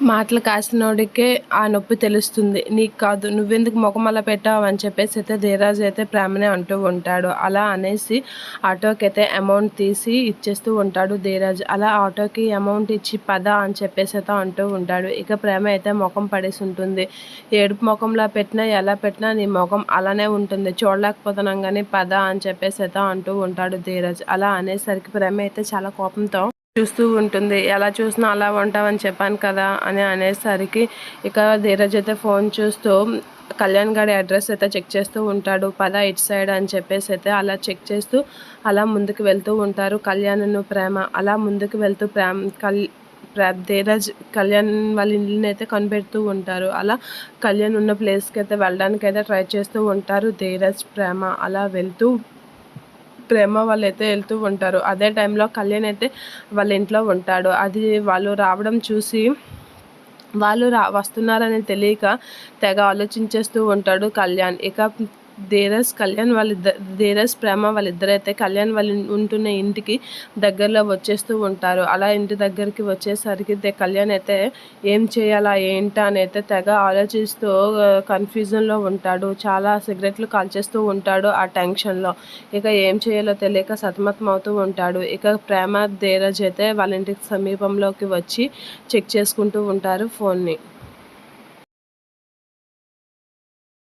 మాటలు కాసినోడికే ఆ నొప్పి తెలుస్తుంది. నీకు కాదు నువ్వెందుకు ముఖం అలా పెట్టావు అని చెప్పేసి అయితే ధీరాజ్ అయితే ప్రేమనే అంటూ ఉంటాడు. అలా అనేసి ఆటోకి అయితే అమౌంట్ తీసి ఇచ్చేస్తూ ఉంటాడు ధీరాజ్. అలా ఆటోకి అమౌంట్ ఇచ్చి పద అని చెప్పేసి అయితే అంటూ ఉంటాడు. ఇక ప్రేమ అయితే ముఖం పడేసి ఉంటుంది. ఏడుపు ముఖంలా పెట్టినా ఎలా పెట్టినా నీ ముఖం అలానే ఉంటుంది. చూడలేకపోతున్నాం కానీ పద అని చెప్పేసి అయితే అంటూ ఉంటాడు ధీరాజ్. అలా అనేసరికి ప్రేమ అయితే చాలా కోపంతో చూస్తూ ఉంటుంది. ఎలా చూసినా అలా ఉంటామని చెప్పాను కదా అని అనేసరికి ఇక ధీరజ్ అయితే ఫోన్ చూస్తూ కళ్యాణ్ గారి అడ్రస్ అయితే చెక్ చేస్తూ ఉంటాడు. పద ఇటు సైడ్ అని చెప్పేసి అయితే అలా చెక్ చేస్తూ అలా ముందుకు వెళ్తూ ఉంటారు. కళ్యాణ్ను ప్రేమ అలా ముందుకు వెళ్తూ ప్రేమ కల్ ధీరజ్ కళ్యాణ్ వాళ్ళ ఇల్లుని అయితే కనిపెడుతూ ఉంటారు. అలా కళ్యాణ్ ఉన్న ప్లేస్కి అయితే వెళ్ళడానికి అయితే ట్రై చేస్తూ ఉంటారు. ధీరజ్ ప్రేమ అలా వెళ్తూ ప్రేమ వాళ్ళు అయితే వెళ్తూ ఉంటారు. అదే టైంలో కళ్యాణ్ అయితే వాళ్ళ ఇంట్లో ఉంటాడు. అది వాళ్ళు రావడం చూసి వాళ్ళు రా వస్తున్నారని తెలియక తెగ ఆలోచించేస్తూ ఉంటాడు కళ్యాణ్. ఇక ధీరజ్ కళ్యాణ్ వాళ్ళిద్దరు ధీరజ్ ప్రేమ వాళ్ళిద్దరైతే కళ్యాణ్ వాళ్ళు ఉంటున్న ఇంటికి దగ్గరలో వచ్చేస్తూ ఉంటారు. అలా ఇంటి దగ్గరికి వచ్చేసరికి కళ్యాణ్ అయితే ఏం చేయాలా ఏంటా అని అయితే తెగ ఆలోచిస్తూ కన్ఫ్యూజన్లో ఉంటాడు. చాలా సిగరెట్లు కాల్చేస్తూ ఉంటాడు ఆ టెన్షన్లో. ఇక ఏం చేయాలో తెలియక సతమతం అవుతూ ఉంటాడు. ఇక ప్రేమ ధీరజ్ అయితే వాళ్ళ ఇంటికి సమీపంలోకి వచ్చి చెక్ చేసుకుంటూ ఉంటారు ఫోన్ని.